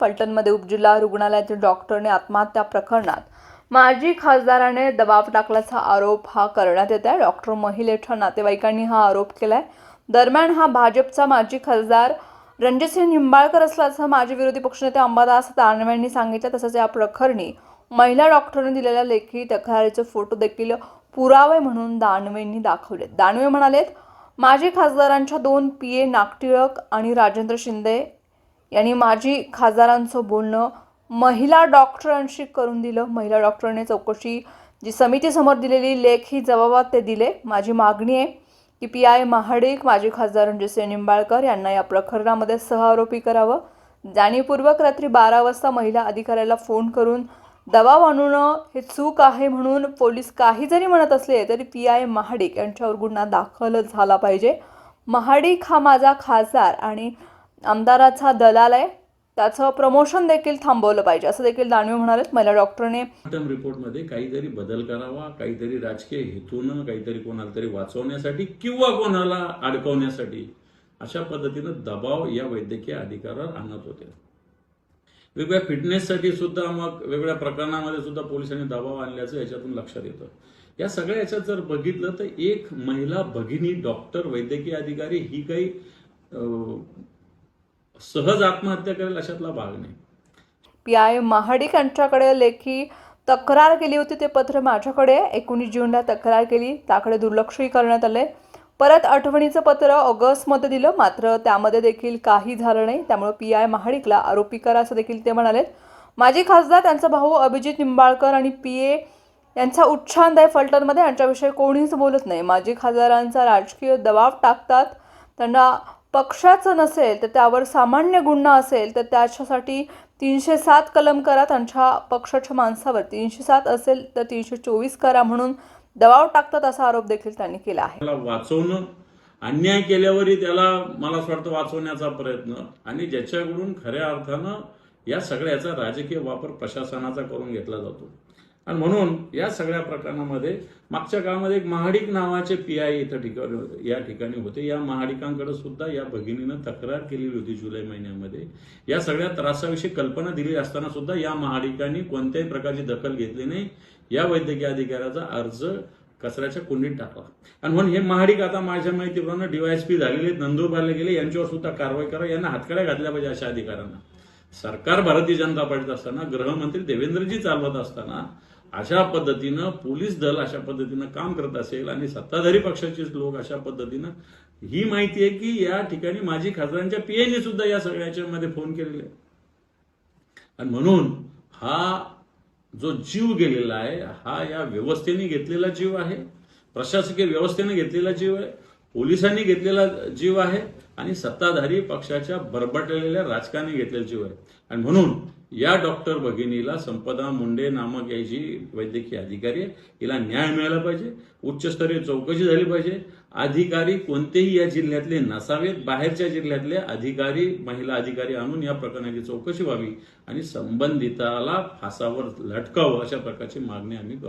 फलटणमध्ये उपजिल्हा रुग्णालयातील डॉक्टरने आत्महत्या प्रकरणात माजी खासदाराने दबाव टाकल्याचा आरोप हा करण्यात येत आहे. डॉक्टर महिलेच्या नातेवाईकांनी हा आरोप केला आहे दरम्यान हा भाजपचा माजी खासदार रणजितसिंह निंबाळकर असल्याचं माजी विरोधी पक्षनेते अंबादास दानवे यांनी सांगितलं. तसंच या प्रकरणी महिला डॉक्टरने दिलेल्या लेखी तक्रारीचे फोटो देखील पुरावे म्हणून दानवेंनी दाखवले दानवे म्हणालेत माजी खासदारांच्या दोन पी ए नागटिळक आणि राजेंद्र शिंदे यांनी माजी खासदारांचं बोलणं महिला डॉक्टरांशी करून दिलं. महिला डॉक्टरने चौकशी जी समितीसमोर दिलेली लेख ही जबाबात ते दिले. माझी मागणी आहे की पी आय महाडिक माजी खासदार रणजितसिंह निंबाळकर यांना या प्रकरणामध्ये सहआरोपी करावं. जाणीवपूर्वक रात्री बारा वाजता महिला अधिकाऱ्याला फोन करून दबाव आणणं हे चूक आहे म्हणून पोलीस काही जरी म्हणत असले तरी पी आय महाडिक यांच्यावर गुन्हा दाखल झाला पाहिजे. महाडिक हा माझा खासदार आणि आमदाराचा दलाल आहे. त्याचं प्रमोशन देखील थांबवलं पाहिजे. असं देखील दानवे म्हणालेत. महिला डॉक्टरने रिपोर्टमध्ये काहीतरी बदल करावा काहीतरी राजकीय हेतून काहीतरी कोणाला तरी वाचवण्यासाठी किंवा कोणाला अडकवण्यासाठी अशा पद्धतीनं दबाव या वैद्यकीय अधिकारावर आणत होते. वेगवेगळ्या फिटनेससाठी सुद्धा मग वेगवेगळ्या प्रकरणामध्ये सुद्धा पोलिसांनी दबाव आणल्याचं याच्यातून लक्षात येतं. या सगळ्या याच्यात जर बघितलं तर एक महिला भगिनी डॉक्टर वैद्यकीय अधिकारी ही काही अं, सहज आत्महत्या करेल अशातला भाग नाही. पी आय महाडिक यांच्याकडे लेखी तक्रार केली होती ते पत्र माझ्याकडे एकोणीस जूनला तक्रार केली त्याकडे दुर्लक्षही करण्यात आले परत आठवणीचं पत्र ऑगस्टमध्ये दिलं मात्र त्यामध्ये देखील काही झालं नाही. त्यामुळे पी आय महाडिकला आरोपी करा असं देखील ते म्हणालेत माजी खासदार त्यांचा भाऊ अभिजित निंबाळकर आणि पी ए यांचा उच्छांद आहे फलटणमध्ये. यांच्याविषयी कोणीच बोलत नाही. माजी खासदारांचा राजकीय दबाव टाकतात. त्यांना पक्षाचं नसेल तर त्यावर सामान्य गुन्हा असेल तर त्याच्यासाठी तीनशे सात कलम करा त्यांच्या पक्षाच्या माणसावर तीनशे सात असेल तर तीनशे चोवीस करा म्हणून दबाव टाकतात असा आरोप देखील त्यांनी केला आहे. त्याला वाचवणं अन्याय केल्यावरही त्याला मला असं वाटतं वाचवण्याचा प्रयत्न आणि ज्याच्याकडून खऱ्या अर्थानं या सगळ्याचा राजकीय वापर प्रशासनाचा करून घेतला जातो. आणि म्हणून या सगळ्या प्रकरणामध्ये मागच्या काळामध्ये एक महाडिक नावाचे पी आय इथं ठिकाणी या ठिकाणी होते. या महाडिकांकडे सुद्धा या भगिनीनं तक्रार केलेली होती जुलै महिन्यामध्ये. या सगळ्या त्रासाविषयी कल्पना दिली असताना सुद्धा या महाडिकांनी कोणत्याही प्रकारची दखल घेतली नाही. या वैद्यकीय अधिकाऱ्याचा अर्ज कचऱ्याच्या कुंडीत टाकला. आणि म्हणून हे महाडिक आता माझ्या माहितीप्रमाणे डीवायएसपी झालेले नंदुरबारला गेले. यांच्यावर सुद्धा कारवाई करा. यांना हातकड्या घातल्या पाहिजे अशा अधिकाऱ्यांना. सरकार भारतीय जनता पार्टीत असताना गृहमंत्री देवेंद्रजी चालवत असताना अशा पद्धतीनं पोलीस दल अशा पद्धतीनं काम करत असेल आणि सत्ताधारी पक्षाचेच लोक अशा पद्धतीनं ही माहिती आहे की या ठिकाणी माजी खासदारांच्या पीएने सुद्धा या सगळ्याच्यामध्ये फोन केलेले आहे. आणि म्हणून हा जो जीव गेलेला आहे हा या व्यवस्थेने घेतलेला जीव आहे प्रशासकीय व्यवस्थेने घेतलेला जीव आहे पोलिसांनी घेतलेला जीव आहे आणि सत्ताधारी पक्षाच्या बरबटलेल्या राजकारणी घेतलेला जीव आहे. आणि म्हणून या डॉक्टर भगिनीला संपदा मुंडे नामक या जी वैद्यकीय अधिकारी आहे हिला न्याय मिळाला पाहिजे उच्चस्तरीय चौकशी झाली पाहिजे. अधिकारी कोणतेही या जिल्ह्यातले नसावेत बाहेरच्या जिल्ह्यातले अधिकारी महिला अधिकारी आणून या प्रकरणाची चौकशी व्हावी आणि संबंधिताला फासावर लटकावं अशा प्रकारची मागणी आम्ही करतो.